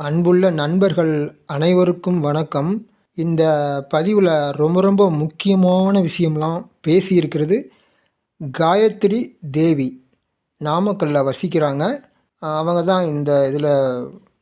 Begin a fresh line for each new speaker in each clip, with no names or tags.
அன்புள்ள நண்பர்கள் அனைவருக்கும் வணக்கம். இந்த பதிவில் ரொம்ப ரொம்ப முக்கியமான விஷயம்லாம் பேசியிருக்கிறது காயத்ரி தேவி. நாமக்கல்லில் வசிக்கிறாங்க. அவங்க தான் இந்த இதில்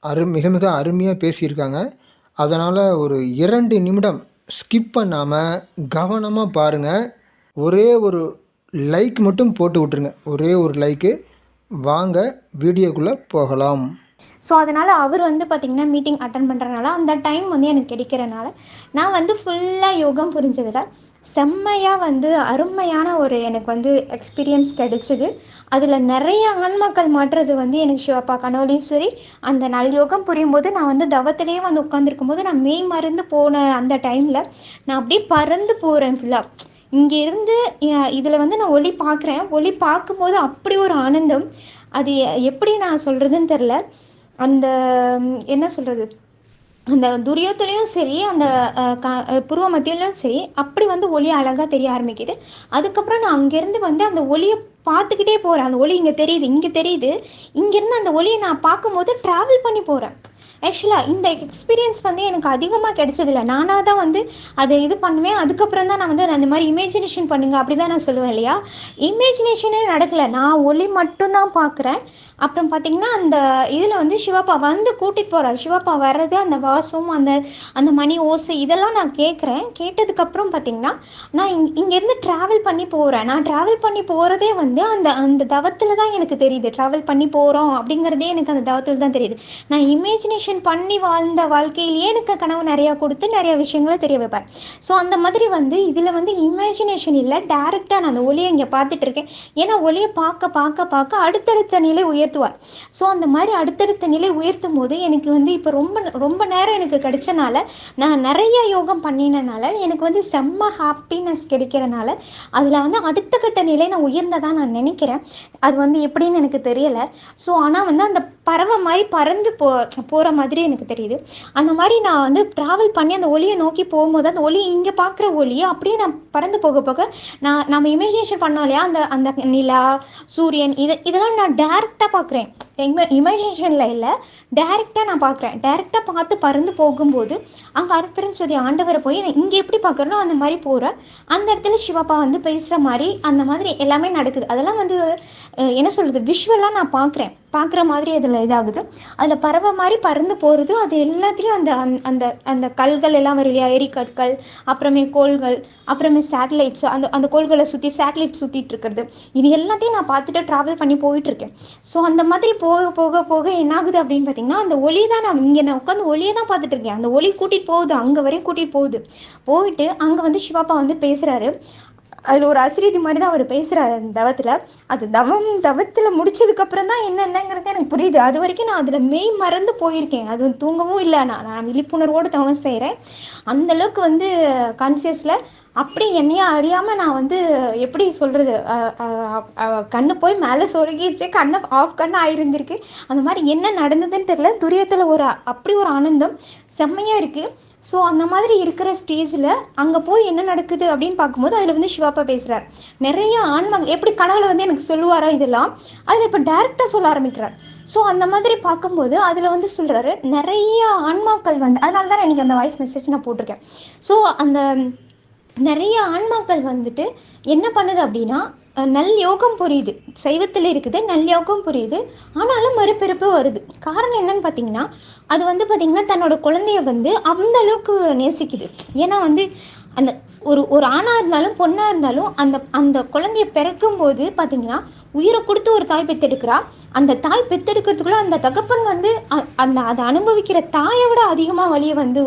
அரு மிக மிக அருமையாக பேசியிருக்காங்க. அதனால் ஒரு இரண்டு நிமிடம் ஸ்கிப் பண்ணாமல் கவனமாக பாருங்க. ஒரே ஒரு லைக் மட்டும் போட்டு விட்டுருங்க. ஒரே ஒரு லைக்கு. வாங்க வீடியோக்குள்ளே போகலாம்.
ஸோ, அதனால் அவர் வந்து பார்த்திங்கன்னா மீட்டிங் அட்டன் பண்ணுறனால அந்த டைம் வந்து எனக்கு கிடைக்கிறனால, நான் வந்து ஃபுல்லாக யோகம் புரிஞ்சதில். செம்மையாக வந்து அருமையான ஒரு எனக்கு வந்து எக்ஸ்பீரியன்ஸ் கிடைச்சிது. அதில் நிறைய ஆன்மாக்கள் மாற்றுறது வந்து எனக்கு சிவப்பா கனவுலையும் சரி, அந்த நல் யோகம் புரியும் போது நான் வந்து தவத்திலேயே வந்து உட்காந்துருக்கும் போது நான் மெய் மறந்து போன அந்த டைமில் நான் அப்படியே பறந்து போகிறேன் ஃபுல்லாக இங்கேருந்து இதில் வந்து நான் ஒளி பார்க்குறேன். ஒளி பார்க்கும்போது அப்படி ஒரு ஆனந்தம். அது எப்படி நான் சொல்கிறதுன்னு தெரில அந்த என்ன சொல்கிறது அந்த துரியத்துலேயும் சரி, அந்த க புருவ மத்தியிலையும் சரி, அப்படி வந்து ஒளி அழகாக தெரிய ஆரம்பிக்குது. அதுக்கப்புறம் நான் அங்கேருந்து வந்து அந்த ஒளியை பார்த்துக்கிட்டே போகிறேன் அந்த ஒளி இங்கே தெரியுது, இங்கே தெரியுது. இங்கேருந்து அந்த ஒளியை நான் பார்க்கும்போது ட்ராவல் பண்ணி போகிறேன் ஆக்சுவலாக இந்த எக்ஸ்பீரியன்ஸ் வந்து எனக்கு அதிகமாக கிடைச்சதில்ல. நானாக தான் வந்து அதை இது பண்ணுவேன். அதுக்கப்புறம் தான் நான் வந்து அந்த மாதிரி இமேஜினேஷன் பண்ணுங்க அப்படி தான் நான் சொல்லுவேன் இல்லையா? இமேஜினேஷனே நடக்கலை நான் ஒளி மட்டும் தான் பார்க்குறேன். அப்புறம் பார்த்தீங்கன்னா, அந்த இதில் வந்து சிவப்பா வந்து கூட்டிகிட்டு போகிறார் சிவப்பா வர்றது, அந்த வாசம், அந்த அந்த மணி ஓசை இதெல்லாம் நான் கேட்குறேன். கேட்டதுக்கப்புறம் பார்த்தீங்கன்னா, நான் இங் இங்கேருந்து ட்ராவல் பண்ணி போகிறேன் நான் ட்ராவல் பண்ணி போகிறதே வந்து அந்த அந்த தவத்தில் தான் எனக்கு தெரியுது. ட்ராவல் பண்ணி போகிறோம் அப்படிங்கிறதே எனக்கு அந்த தவத்தில் தான் தெரியுது. நான் இமேஜினேஷன் பண்ணி வாழ்ந்த வாழ்க்கையிலேயே எனக்கு கனவு நிறையா கொடுத்து, நிறையா விஷயங்கள தெரிய வைப்பார். ஸோ, அந்த மாதிரி வந்து இதில் வந்து இமேஜினேஷன் இல்லை டேரெக்டாக நான் அந்த ஒளியை இங்கே பார்த்துட்டு இருக்கேன். ஏன்னா, ஒளியை பார்க்க பார்க்க பார்க்க அடுத்தடுத்த நிலை உயர்த்துவார். ஸோ, அந்த மாதிரி அடுத்தடுத்த நிலை உயர்த்தும்போது, எனக்கு வந்து இப்போ ரொம்ப ரொம்ப நேரம் எனக்கு கிடைச்சனால, நான் நிறைய யோகம் பண்ணினனால, எனக்கு வந்து செம்ம ஹாப்பினஸ் கிடைக்கிறனால, அதில் வந்து அடுத்த கட்ட நிலை நான் உயர்ந்ததாக நான் நினைக்கிறேன் அது வந்து எப்படின்னு எனக்கு தெரியலை ஸோ, ஆனால் வந்து அந்த பறவை மாதிரி பறந்து போ போகிற மாதிரி எனக்கு தெரியுது. அந்த மாதிரி நான் வந்து ட்ராவல் பண்ணி அந்த ஒளியை நோக்கி போகும்போது அந்த ஒளி இங்கே பார்க்குற ஒளியை அப்படியே நான் பறந்து போக போக, நான் நம்ம இமேஜினேஷன் பண்ணோம் இல்லையா? அந்த அந்த நிலா, சூரியன் இது இதெல்லாம் நான் டேரெக்டாக பார்க்குறேன். இம இல்லை டேரெக்டாக நான் பார்க்குறேன். டேரெக்டாக பார்த்து பறந்து போகும்போது, அங்கே அருட்பெரும் சொல்லி ஆண்டவரை போய் நான் இங்கே எப்படி பார்க்குறேனோ அந்த மாதிரி போகிறேன் அந்த இடத்துல சிவப்பா வந்து பேசுகிற மாதிரி அந்த மாதிரி எல்லாமே நடக்குது. அதெல்லாம் வந்து என்ன சொல்கிறது விஷுவலாக நான் பார்க்குறேன். பார்க்குற மாதிரி அதில் இதாகுது. அதில் பறவை மாதிரி பறந்து போகிறது அது எல்லாத்திலையும் அந்த அந்த அந்த கல்கள் எல்லாம் வரும் இல்லையா? எரிக்கற்கள் அப்புறமே கோள்கள், அப்புறமே சேட்டலைட்ஸ் அந்த அந்த கோள்களை சுற்றி சேட்டலைட் சுற்றிட்டு இருக்கிறது. இது எல்லாத்தையும் நான் பார்த்துட்டு ட்ராவல் பண்ணி போயிட்டுருக்கேன். ஸோ, அந்த மாதிரி போக போக போக என்ன ஆகுது அப்படின்னு பார்த்தீங்கன்னா, அந்த ஒளி தான் நான் இங்கே நான் உட்காந்து ஒளியை தான் பார்த்துட்டு இருக்கேன். அந்த ஒளி கூட்டிகிட்டு போகுது. அங்கே வரையும் கூட்டிகிட்டு போகுது. போயிட்டு அங்கே வந்து சிவாப்பா வந்து பேசுகிறாரு அதில் ஒரு அசிரீதி மாதிரி தான் அவர் பேசுகிறார் அந்த தவத்தில் அது தவம் தவத்தில் முடிச்சதுக்கப்புறம் தான் என்ன என்னங்கிறது எனக்கு புரியுது. அது வரைக்கும் நான் அதில் மெய் மறந்து போயிருக்கேன். அது தூங்கவும் இல்லை நான். நான் விழிப்புணர்வோடு தவம் செய்கிறேன் அந்த அளவுக்கு வந்து கான்சியஸில் அப்படி என்னையே அறியாமல் நான் வந்து எப்படி சொல்கிறது கண்ணு போய் மேலே சொருகிருச்சு. கண்ணை ஆஃப் கண்ணு ஆயிருந்திருக்கு. அந்த மாதிரி என்ன நடந்ததுன்னு தெரியல. துரியத்தில் ஒரு அப்படி ஒரு ஆனந்தம். செம்மையாக இருக்குது ஸோ, அந்த மாதிரி இருக்கிற ஸ்டேஜில் அங்கே போய் என்ன நடக்குது அப்படின்னு பார்க்கும்போது, அதில் வந்து சிவப்பா பேசுகிறார் நிறைய ஆன்மங்கள் எப்படி கனவுல வந்து எனக்கு சொல்லுவாரோ இதெல்லாம், அதில் இப்போ டேரெக்டாக சொல்ல ஆரம்பிக்கிறார். ஸோ, அந்த மாதிரி பார்க்கும்போது, அதில் வந்து சொல்கிறாரு நிறைய ஆன்மாக்கள் வந்து அதனால தான் எனக்கு அந்த வாய்ஸ் மெசேஜ் நான் போட்டிருக்கேன். ஸோ, அந்த நிறைய ஆன்மாக்கள் வந்துட்டு என்ன பண்ணுது அப்படின்னா, நல் யோகம் புரியுது. சைவத்தில் இருக்குது. நல் யோகம் புரியுது. ஆனாலும் மறுபிறப்பு வருது. காரணம் என்னன்னு பார்த்தீங்கன்னா, அது வந்து பார்த்தீங்கன்னா, தன்னோட குழந்தைய வந்து அந்த அளவுக்கு நேசிக்குது. ஏன்னா வந்து அந்த ஒரு ஒரு ஆணாக இருந்தாலும், பொண்ணாக இருந்தாலும் அந்த அந்த குழந்தைய பிறக்கும்போது பார்த்தீங்கன்னா, உயிரை கொடுத்து ஒரு தாய் பெத்தெடுக்கிறா. அந்த தாய் பெத்தெடுக்கிறதுக்குள்ள அந்த தகப்பன் வந்து அ அந்த அதை அனுபவிக்கிற தாயை விட அதிகமாக வழியை வந்து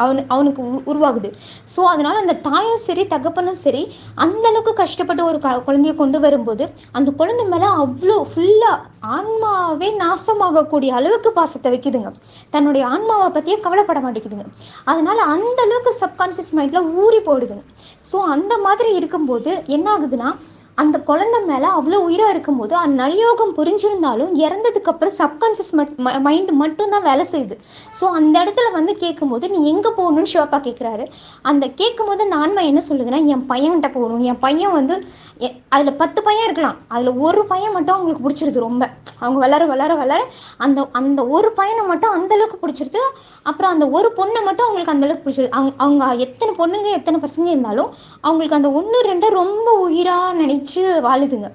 அவனு அவனுக்கு உ உருவாகுது. ஸோ, அதனால் அந்த தாயும் சரி, தகப்பனும் சரி, அந்த அளவுக்கு கஷ்டப்பட்டு ஒரு க குழந்தைய கொண்டு வரும்போது, அந்த குழந்தை மேலே அவ்வளோ ஃபுல்லாக ஆன்மாவே நாசமாகக்கூடிய அளவுக்கு பாசத்தை வைக்குதுங்க. தன்னுடைய ஆன்மாவை பற்றியே கவலைப்பட மாட்டேங்குதுங்க. அதனால் அந்த அளவுக்கு சப்கான்சியஸ் மைண்ட்ல ஊறி போயிடுதுங்க. ஸோ, அந்த மாதிரி இருக்கும்போது என்ன ஆகுதுன்னா, அந்த குழந்தை மேலே அவ்வளோ உயிராக இருக்கும்போது அந்த நல்யோகம் புரிஞ்சிருந்தாலும் இறந்ததுக்கப்புறம் சப்கான்சியஸ் மட் மைண்டு மட்டும்தான் வேலை செய்யுது. ஸோ அந்த இடத்துல வந்து கேட்கும்போது நீ எங்கே போகணும்னு சிவப்பா கேட்குறாரு அந்த கேட்கும்போது அந்த ஆன்மா என்ன சொல்லுதுன்னா என் பையன்கிட்ட போகணும். என் பையன் வந்து எ- அதில் பத்து பையன் இருக்கலாம். அதில் ஒரு பையன் மட்டும் அவங்களுக்கு பிடிச்சிருது ரொம்ப. அவங்க வளர வளர வளர அந்த அந்த ஒரு பையனை மட்டும் அந்தளவுக்கு பிடிச்சிருது. அப்புறம் அந்த ஒரு பொண்ணை மட்டும் அவங்களுக்கு அந்த அளவுக்கு பிடிச்சது அவங்க அவங்க எத்தனை பொண்ணுங்க எத்தனை பசங்க இருந்தாலும் அவங்களுக்கு அந்த ஒன்று ரெண்டை ரொம்ப உயிராக நினச்சி வாழுதுங்க.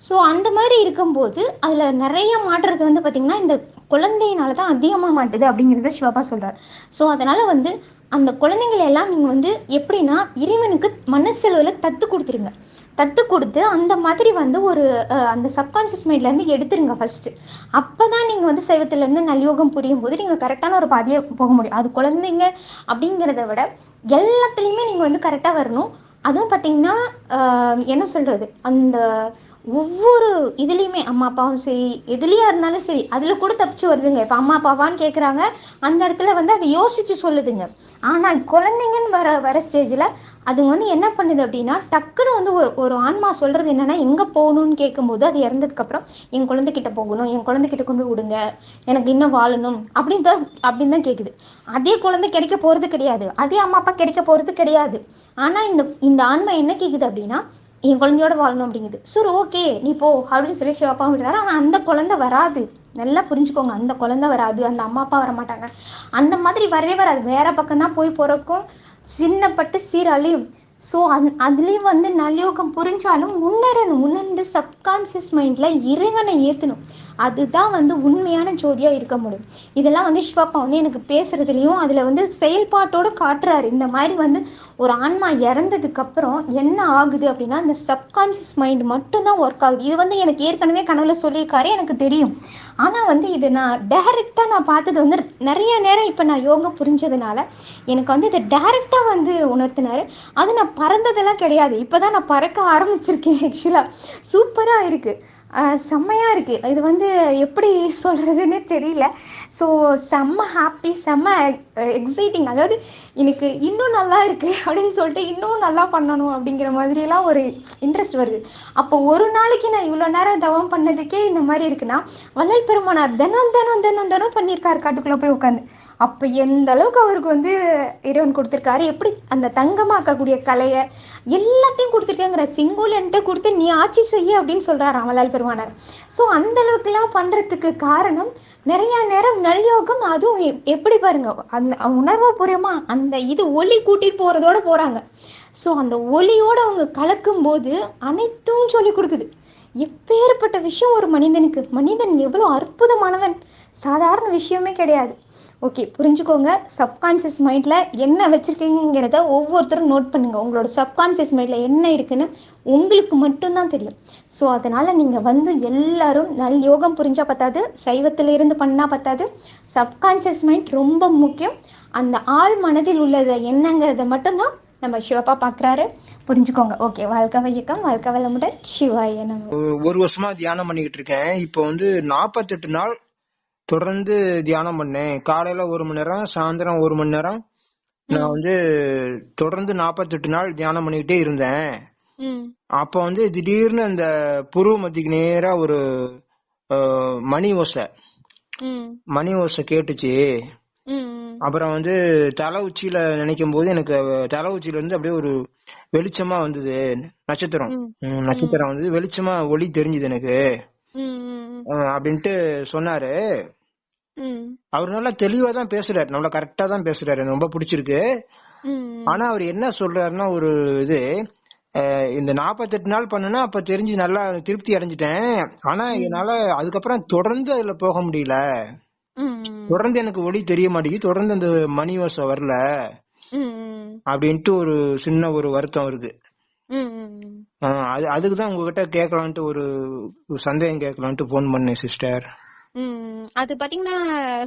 ஸோ அந்த மாதிரி இருக்கும்போது அதில் நிறைய மாற்றுறது வந்து பார்த்திங்கன்னா இந்த குழந்தையினால தான் அதிகமாக மாட்டுது அப்படிங்கிறத சிவப்பா சொல்கிறார் ஸோ அதனால் வந்து அந்த குழந்தைங்களை எல்லாம் நீங்கள் வந்து எப்படின்னா இறைவனுக்கு மனசெலவில் தத்து கொடுத்துருங்க. தத்து கொடுத்து அந்த மாதிரி வந்து ஒரு அந்த சப்கான்ஷியஸ் மைண்ட்லேருந்து எடுத்துருங்க ஃபஸ்ட்டு அப்போ தான் நீங்கள் வந்து சைவத்துலேருந்து நல்யோகம் புரியும் போது நீங்கள் கரெக்டான ஒரு பாதையை போக முடியும். அது குழந்தைங்க அப்படிங்கிறத விட எல்லாத்துலேயுமே நீங்கள் வந்து கரெக்டாக வரணும். அதுவும் பார்த்தீங்கன்னா என்ன சொல்கிறது அந்த ஒவ்வொரு இதுலேயுமே அம்மா அப்பாவும் சரி எதுலேயா இருந்தாலும் சரி அதில் கூட தப்பிச்சு வருதுங்க. இப்போ அம்மா அப்பாவான்னு கேட்குறாங்க அந்த இடத்துல வந்து அதை யோசித்து சொல்லுதுங்க. ஆனால் குழந்தைங்கன்னு வர வர ஸ்டேஜில் அதுங்க வந்து என்ன பண்ணுது அப்படின்னா டக்குன்னு வந்து ஒரு ஒரு ஆன்மா சொல்கிறது என்னென்னா எங்கே போகணும்னு கேட்கும்போது அது இறந்ததுக்கப்புறம் என் குழந்தைகிட்ட போகணும் என் குழந்தைகிட்ட கொண்டு விடுங்க எனக்கு இன்னும் வாழணும் அப்படின்னு தான் அப்படின்னு தான் கேட்குது அதே குழந்தை கிடைக்க போகிறது கிடையாது. அதே அம்மா அப்பா கிடைக்க போகிறது கிடையாது. ஆனால் இந்த இந்த ஆன்மா என்ன கேட்குது அப்படின்னா என் குழந்தையோட வாழணும் அப்படிங்குது. சரி ஓகே நீ போ அப்படின்னு சொல்லி சிவப்பா விடுறாரு. ஆனால் அந்த குழந்தை வராது. நல்லா புரிஞ்சுக்கோங்க அந்த குழந்தை வராது அந்த அம்மா அப்பா வர மாட்டாங்க அந்த மாதிரி வரவே வராது. வேற பக்கம் தான் போய் பிறக்கும் சின்னப்பட்டு சீராலையும் ஸோ அந் அதுலேயும் வந்து நல்லயோகம் புரிஞ்சாலும் உணரணும். உணர்ந்து சப்கான்சியஸ் மைண்டில் இறைவனை ஏற்றணும் அதுதான் வந்து உண்மையான ஜோதியாக இருக்க முடியும். இதெல்லாம் வந்து சிவப்பா வந்து எனக்கு பேசுகிறதுலையும் அதில் வந்து செயல்பாட்டோட காட்டுறாரு. இந்த மாதிரி வந்து ஒரு ஆன்மா இறந்ததுக்கு அப்புறம் என்ன ஆகுது அப்படின்னா இந்த சப்கான்சியஸ் மைண்ட் மட்டும்தான் ஒர்க் ஆகுது. இது வந்து எனக்கு ஏற்கனவே கனவுல சொல்லியிருக்காரு எனக்கு தெரியும். ஆனால் வந்து இது நான் டைரெக்டாக நான் பார்த்தது வந்து நிறைய நேரம் இப்போ நான் யோகா புரிஞ்சதுனால எனக்கு வந்து இதை டைரெக்டாக வந்து உணர்த்தினாரு. அது நான் பறந்ததெல்லாம் கிடையாது. இப்போ தான் நான் பறக்க ஆரம்பிச்சிருக்கேன் ஆக்சுவலாக சூப்பராக இருக்குது செம்மையாக இருக்குது இது வந்து எப்படி சொல்கிறதுன்னு தெரியல. ஸோ செம்ம ஹாப்பி செம்ம எக்ஸைட்டிங் அதாவது எனக்கு இன்னும் நல்லா இருக்குது அப்படின்னு சொல்லிட்டு இன்னும் நல்லா பண்ணணும் அப்படிங்கிற மாதிரிலாம் ஒரு இன்ட்ரெஸ்ட் வருது. அப்போ ஒரு நாளைக்கு நான் இவ்வளோ நேரம் தவம் பண்ணதுக்கே இந்த மாதிரி இருக்குன்னா வள்ளல் பெருமானார் தினம் தினம் தினம் தினம் பண்ணியிருக்காரு காட்டுக்குள்ளே போய் உட்காந்து அப்போ எந்த அளவுக்கு அவருக்கு வந்து இறைவன் கொடுத்துருக்காரு? எப்படி அந்த தங்கமாக்கக்கூடிய கலையை எல்லாத்தையும் கொடுத்துருக்கேங்கிற சிங்குலன்ட்டு கொடுத்து நீ ஆட்சி செய்ய அப்படின்னு சொல்கிறார் ராமலால் பெருமானார். ஸோ அந்த அளவுக்குலாம் பண்ணுறதுக்கு காரணம் நிறைய நேரம் நல்யோகம் அதுவும் எப்- எப்படி பாருங்க அந்த உணர்வுபூர்வமாக அந்த இது ஒளி கூட்டிட்டு போகிறதோட போகிறாங்க ஸோ அந்த ஒலியோடு அவங்க கலக்கும்போது அனைத்தும் சொல்லி கொடுக்குது. எப்பேற்பட்ட விஷயம் ஒரு மனிதனுக்கு? மனிதன் எவ்வளோ அற்புதமானவன்? சாதாரண விஷயமே கிடையாது. ஓகே புரிஞ்சுக்கோங்க. சப்கான்சியஸ் மைண்டில் என்ன வச்சுருக்கீங்கிறத ஒவ்வொருத்தரும் நோட் பண்ணுங்கள் உங்களோட சப்கான்சியஸ் மைண்டில் என்ன இருக்குன்னு உங்களுக்கு மட்டும்தான் தெரியும். ஸோ அதனால் நீங்கள் வந்து எல்லாரும் நல் யோகம் புரிஞ்சால் பத்தாது சைவத்தில் இருந்து பண்ணால் பத்தாது. சப்கான்சியஸ் மைண்ட் ரொம்ப முக்கியம். அந்த ஆள் மனதில் உள்ளதை என்னங்கிறத மட்டும்தான் நம்ம சிவப்பா பாக்குறாரு. புரிஞ்சுக்கோங்க. ஓகே வாழ்க்கை வையக்கம் வாழ்க்கை வளமுடன். சிவாய நம்ம
ஒரு வருஷமா தியானம் பண்ணிக்கிட்டு இருக்கேன். இப்போ வந்து நாற்பத்தெட்டு நாள் தொடர்ந்து தியானம் பண்ணேன். காலையில ஒரு மணி நேரம் சாயந்தரம் ஒரு மணி நேரம். நான் வந்து தொடர்ந்து நாற்பத்தெட்டு நாள் தியானம் பண்ணிக்கிட்டே இருந்தேன். அப்ப வந்து திடீர்னு அந்த புருவ மத்திக்கு நேரா ஒரு மணி ஓசை. மணி ஓசை கேட்டுச்சு. அப்புறம் வந்து தலை உச்சியில நினைக்கும் போது எனக்கு தலை உச்சியில இருந்து அப்படியே ஒரு வெளிச்சமா வந்தது. நட்சத்திரம். நட்சத்திரம் வந்து வெளிச்சமா ஒளி தெரிஞ்சுது எனக்கு. அப்படின்ட்டு சொன்னாரு. அவர் நல்லா தெளிவா தான் பேசுறாரு. நல்லா கரெக்டா தான் பேசுறாரு. எனக்கு ரொம்ப பிடிச்சிருக்கு. ஆனா அவர் என்ன சொல்றாருன்னா ஒரு இது இந்த நாற்பத்தெட்டு நாள் பண்ணுனா அப்ப தெரிஞ்சு நல்லா திருப்தி அடைஞ்சிட்டேன். ஆனா என்னால அதுக்கப்புறம் தொடர்ந்து அதுல போக முடியல. தொடர்ந்து எனக்கு ஒளி தெரிய மாட்டேங்குது. தொடர்ந்து அந்த மணி ஓசை வரல அப்படின்ட்டு ஒரு சின்ன ஒரு வருத்தம் இருக்கு அஹ், அது அதுக்கு தான் உங்ககிட்ட கேட்கலான்ட்டு ஒரு சந்தேகம் கேட்கலான்ட்டு ஃபோன் பண்ணேன் சிஸ்டர்
அது பாத்தீங்கன்னா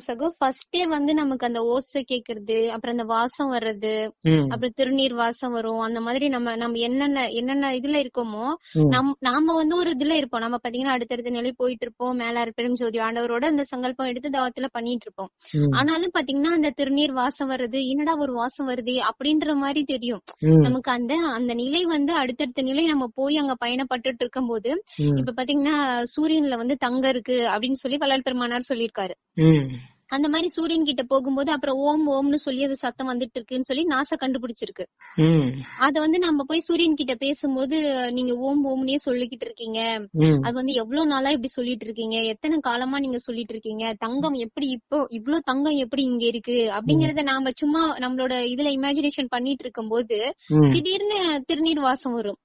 சகோ ஃபர்ஸ்டே வந்து நமக்கு அந்த ஓசை கேக்குறது அப்புறம் அந்த வாசம் வர்றது அப்புறம் திருநீர் வாசம் வரும் அந்த மாதிரி நம்ம நம்ம என்னென்ன என்னென்ன இதுல இருக்கோமோ நம் நாம வந்து ஒரு இதுல இருப்போம். நம்ம பாத்தீங்கன்னா அடுத்தடுத்த நிலை போயிட்டு இருப்போம். மேல பெரும் ஜோதி ஆண்டவரோட அந்த சங்கல்பம் எடுத்து தவத்துல பண்ணிட்டு இருப்போம். ஆனாலும் பாத்தீங்கன்னா அந்த திருநீர் வாசம் வருது என்னடா ஒரு வாசம் வருது அப்படின்ற மாதிரி தெரியும். நமக்கு அந்த அந்த நிலை வந்து அடுத்தடுத்த நிலை நம்ம போய் அங்க பயணப்பட்டுட்டு இருக்கும்போது
ம்.
இப்ப பாத்தீங்கன்னா சூரியன்ல வந்து தங்கம் இருக்கு அப்படின்னு சொல்லி வள்ளல் பெருமானார் சொல்லியிருக்காரு. அந்த மாதிரி சூரியன் கிட்ட போகும்போது அப்புறம் ஓம் ஓம்னு சொல்லி அது சத்தம் வந்துட்டு இருக்குன்னு சொல்லி நாசா கண்டுபிடிச்சிருக்கு. அத வந்து நம்ம போய் சூரியன் கிட்ட பேசும்போது நீங்க ஓம் ஓம்னே சொல்லிக்கிட்டு இருக்கீங்க. அது வந்து எவ்வளவு நாளா இப்படி சொல்லிட்டு இருக்கீங்க? எத்தனை காலமா நீங்க சொல்லிட்டு இருக்கீங்க? தங்கம் எப்படி இப்போ இவ்ளோ தங்கம் எப்படி இங்க இருக்கு? அப்படிங்கறத நாம சும்மா நம்மளோட இதுல இமேஜினேஷன் பண்ணிட்டு இருக்கும்போது
ம்.
திடீர்னு திருநீர் வாசம் வரும்.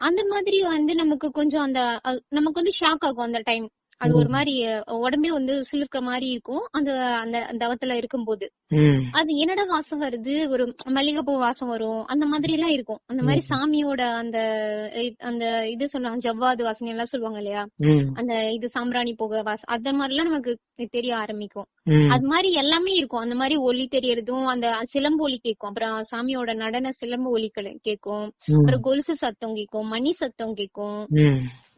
அந்த மாதிரி வந்து நமக்கு கொஞ்சம் அந்த நமக்கு வந்து ஷாக் ஆகும் அந்த டைம் அது ஒரு மாதிரி உடம்பே வந்து சிலிர்க்க மாதிரி இருக்கும். அந்த அந்த தவத்துல இருக்கும்போது.
ம்.
அது என்னடா வாசம் வருது? ஒரு மல்லிகைப்பூ வாசம் வரும். அந்த மாதிரி எல்லாம் இருக்கும். அந்த மாதிரி சாமியோட அந்த அந்த இது சொல்லுவாங்க ஜவ்வாது வாசனை எல்லாம் சொல்லுவாங்க இல்லையா? அந்த இது சாம்பிராணி போக வாசம் அந்த மாதிரி எல்லாம் நமக்கு தெரிய ஆரம்பிக்கும். அது மாதிரி எல்லாமே இருக்கும். அந்த மாதிரி ஒலி தெரியறதும் அந்த சிலம்பு ஒலி கேட்கும். அப்புறம் சாமியோட நடன சிலம்பு ஒலிகள் கேட்கும். அப்புறம் கொலுசு சத்தம் கேட்கும். மணி சத்தம் கேட்கும்.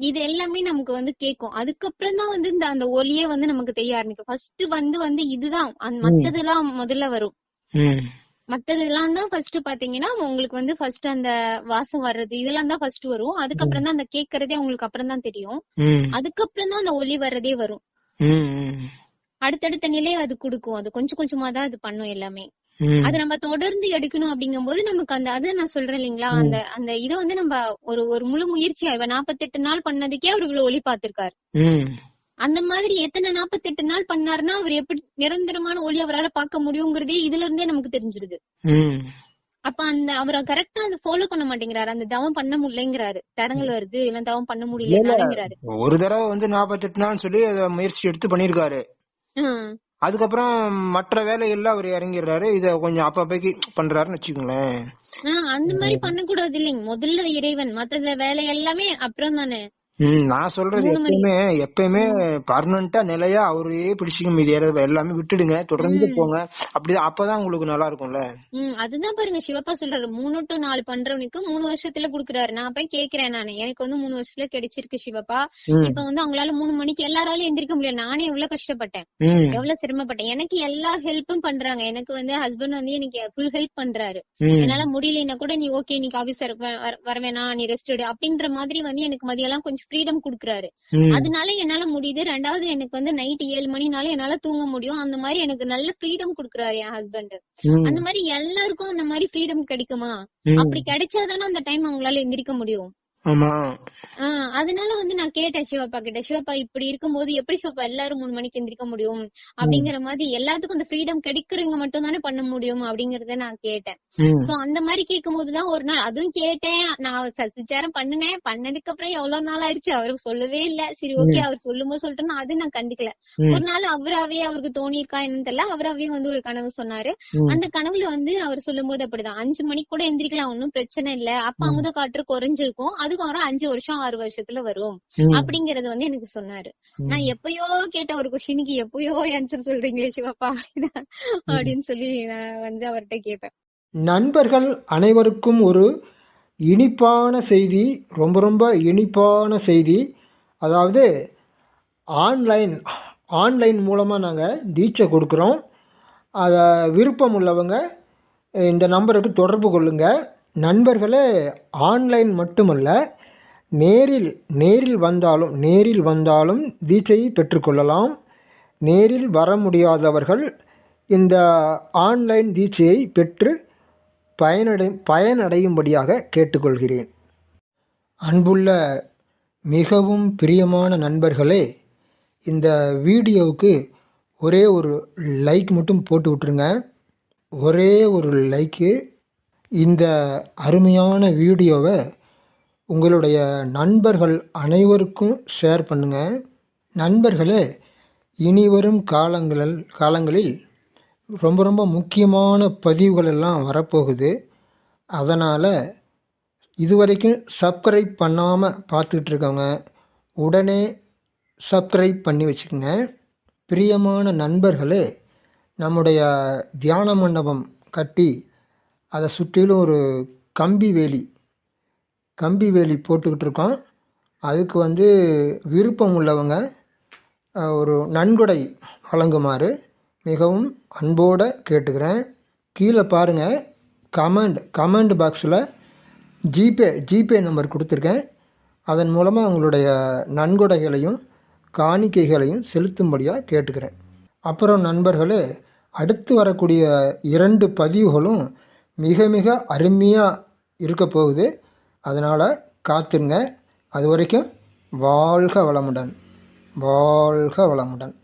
இது எல்லாமே நமக்கு வந்து கேட்கும் அதுக்கப்புறம் தான் வந்து இந்த அந்த ஒலியே வந்து நமக்கு தெரிய ஆரம்பிக்கும். ஃபர்ஸ்ட் வந்து வந்து இதுதான். அந்த மத்ததெல்லாம் முதல்ல வரும். மத்ததெல்லாம் தான் ஃபர்ஸ்ட் பாத்தீங்கன்னா உங்களுக்கு வந்து ஃபர்ஸ்ட் அந்த வாசம் வர்றது இதெல்லாம் தான் ஃபர்ஸ்ட் வரும். அதுக்கப்புறம் தான் அந்த கேக்குறதே உங்களுக்கு அப்புறம் தான் தெரியும். அதுக்கப்புறம் தான் அந்த ஒலி வர்றதே வரும். அடுத்தடுத்த நிலை அது கொடுக்கும். அது கொஞ்சம் கொஞ்சமா தான் அது பண்ணும் எல்லாமே. அது நம்ம தொடர்ந்து எடுக்கணும் அப்படிங்கும்போது நமக்கு அந்த அது நான் சொல்றேன் இல்லைங்களா? அந்த அந்த இதை வந்து நம்ம ஒரு ஒரு முழு முயற்சியா இவ நாற்பத்தெட்டு நாள் பண்ணதுக்கே அவர்கள் ஒளி பார்த்திருக்காரு அந்த மாதிரி எத்தனை நாற்பத்தெட்டு நாள் பண்ணாருன்னா அவர் எப்படி நிரந்தரமான ஒளி அவரால் பார்க்க முடியுங்கிறதே இதுல இருந்தே நமக்கு தெரிஞ்சிருது. அப்ப அந்த அவரை கரெக்டா அதை ஃபாலோ பண்ண மாட்டேங்கிறாரு. அந்த தவம் பண்ண முடியலங்கிறாரு. தடங்கள் வருது இல்ல தவம் பண்ண முடியலங்கிறாரு
ஒரு தடவை வந்து நாற்பத்தெட்டு நாள் சொல்லி முயற்சி எடுத்து பண்ணிருக்காரு. அதுக்கப்புறம் மற்ற வேலைகள்ல அவர் இறங்கிடுறாரு. இத கொஞ்சம் அப்பப்பைக்கு பண்றாருன்னு வச்சுக்கோங்களேன்.
அந்த மாதிரி பண்ணக்கூடாது இல்லைங்க. முதல்ல இறைவன் மத்த வேலை எல்லாமே அப்புறம் தானே
நான் சொல்றது. எப்பயுமே எப்பயுமே பர்மனண்டா நிலையா அவரையே பிடிச்சிக்க மீதி ஏறது எல்லாமே விட்டுடுங்க தொடர்ந்து போங்க. அப்படிதான் அப்பதான் உங்களுக்கு நல்லா இருக்கும்ல?
அதுதான் பாருங்க சிவப்பா சொல்றாரு. மூணு டு நாலு பண்றவனுக்கு மூணு வருஷத்துல குடுக்குறாரு. நான் போய் கேக்குறேன் நானு. எனக்கு வந்து மூணு வருஷத்துல கிடைச்சிருக்கு சிவப்பா. இப்ப வந்து அவங்களால மூணு மணிக்கு எல்லாராலும் எந்திரிக்க முடியல. நானே எவ்வளவு கஷ்டப்பட்டேன். எவ்வளவு சிரமப்பட்டேன். எனக்கு எல்லா ஹெல்ப்பும் பண்றாங்க. எனக்கு வந்து ஹஸ்பண்ட் வந்து எனக்கு ஃபுல் ஹெல்ப் பண்றாரு. என்னால முடியலன்னா கூட நீ ஓகே இன்னைக்கு ஆபீஸ் வர வேணாம். நீ ரெஸ்ட் எடு. அப்படின்ற மாதிரி வந்து எனக்கு மதியெல்லாம் கொஞ்சம் ஃப்ரீடம் குடுக்குறாரு. அதனால என்னால முடியுது. ரெண்டாவது எனக்கு வந்து நைட் ஏழு மணினால என்னால தூங்க முடியும். அந்த மாதிரி எனக்கு நல்ல ஃப்ரீடம் குடுக்குறாரு என் ஹஸ்பண்ட் அந்த மாதிரி எல்லாருக்கும் அந்த மாதிரி ஃப்ரீடம் கிடைக்குமா? அப்படி கிடைச்சாதானே அந்த டைம் அவங்களால எந்திரிக்க முடியும். அதனால வந்து நான் கேட்டேன் சிவப்பா கிட்ட. சிவப்பா இப்படி இருக்கும்போது எப்படி சிவப்பா எல்லாரும் மூணு மணிக்கு எந்திரிக்க முடியும்? அப்படிங்கிற மாதிரி எல்லாத்துக்கும் அந்த ஃப்ரீடம் கிடைக்கிறவங்க மட்டும் தானே பண்ண முடியும் அப்படிங்கறத நான் கேட்டேன். சோ அந்த மாதிரி கேட்கும் போதுதான் ஒரு நாள் அதுவும் கேட்டேன். நான் சசிச்சாரம் பண்ணினேன். பண்ணதுக்கு அப்புறம் எவ்வளவு நாள் ஆயிடுச்சு? அவருக்கு சொல்லவே இல்ல. சரி ஓகே அவர் சொல்லும் போது சொல்லிட்டு அது நான் கண்டுக்கல. ஒரு நாள் அவராவே அவருக்கு தோணியிருக்கா என்னன்னு தெரியல. அவராவே வந்து ஒரு கனவு சொன்னாரு. அந்த கனவுல வந்து அவர் சொல்லும் போது அப்படிதான். அஞ்சு மணிக்கு கூட எந்திரிக்கலாம் ஒன்னும் பிரச்சனை இல்ல. அப்ப அமுத காற்று குறைஞ்சிருக்கும். அதுக்கப்புறம் அஞ்சு வருஷம் ஆறு வருஷத்துல வரும். அப்படிங்கறது வந்து எனக்கு சொன்னாரு. நான் எப்பயோ கேட்ட ஒரு கொஸ்டினுக்கு எப்பயோ ஆன்சர் சொல்றீங்களே சிவப்பா? அப்படின்னு அப்படின்னு சொல்லி நான் வந்து அவர்கிட்ட கேட்பேன்
நண்பர்கள் அனைவருக்கும் ஒரு இனிப்பான செய்தி ரொம்ப ரொம்ப இனிப்பான செய்தி. அதாவது ஆன்லைன் ஆன்லைன் மூலமாக நாங்கள் தீட்சை கொடுக்குறோம். அதை விருப்பம் உள்ளவங்க இந்த நம்பருக்கு தொடர்பு கொள்ளுங்கள் நண்பர்களே ஆன்லைன் மட்டுமல்ல நேரில் நேரில் வந்தாலும் நேரில் வந்தாலும் தீட்சையை பெற்றுக்கொள்ளலாம். நேரில் வர முடியாதவர்கள் இந்த ஆன்லைன் தீட்சையை பெற்று பயனடை பயனடையும்படியாக கேட்டுக்கொள்கிறேன். அன்புள்ள மிகவும் பிரியமான நண்பர்களே இந்த வீடியோவுக்கு ஒரே ஒரு லைக் மட்டும் போட்டு விட்ருங்க ஒரே ஒரு லைக்கு இந்த அருமையான வீடியோவை உங்களுடைய நண்பர்கள் அனைவருக்கும் ஷேர் பண்ணுங்கள் நண்பர்களே இனி வரும் காலங்களில் காலங்களில் ரொம்ப ரொம்ப முக்கியமான பதிவுகள் எல்லாம் வரப்போகுது. அதனால் இதுவரைக்கும் சப்ஸ்கிரைப் பண்ணாமல் பார்த்துக்கிட்டு இருக்கவங்க உடனே சப்ஸ்கிரைப் பண்ணி வச்சுக்கோங்க. பிரியமான நண்பர்களே நம்முடைய தியான மண்டபம் கட்டி அதை சுற்றிலும் ஒரு கம்பி வேலி கம்பி வேலி போட்டுக்கிட்டு இருக்கோம். அதுக்கு வந்து விருப்பம் உள்ளவங்க ஒரு நன்கொடை வழங்குமாறு மிகவும் அன்போடு கேட்டுக்கிறேன். கீழே பாருங்கள் கமெண்ட் கமெண்ட் பாக்ஸில் ஜிபே ஜிபே நம்பர் கொடுத்துருக்கேன். அதன் மூலமாக உங்களுடைய நன்கொடைகளையும் காணிக்கைகளையும் செலுத்தும்படியாக கேட்டுக்கிறேன். அப்புறம் நண்பர்களே அடுத்து வரக்கூடிய இரண்டு பதிவுகளும் மிக மிக அருமையாக இருக்க போகுது. அதனால் காத்துருங்க. அது வரைக்கும் வாழ்க வளமுடன். வாழ்க வளமுடன்.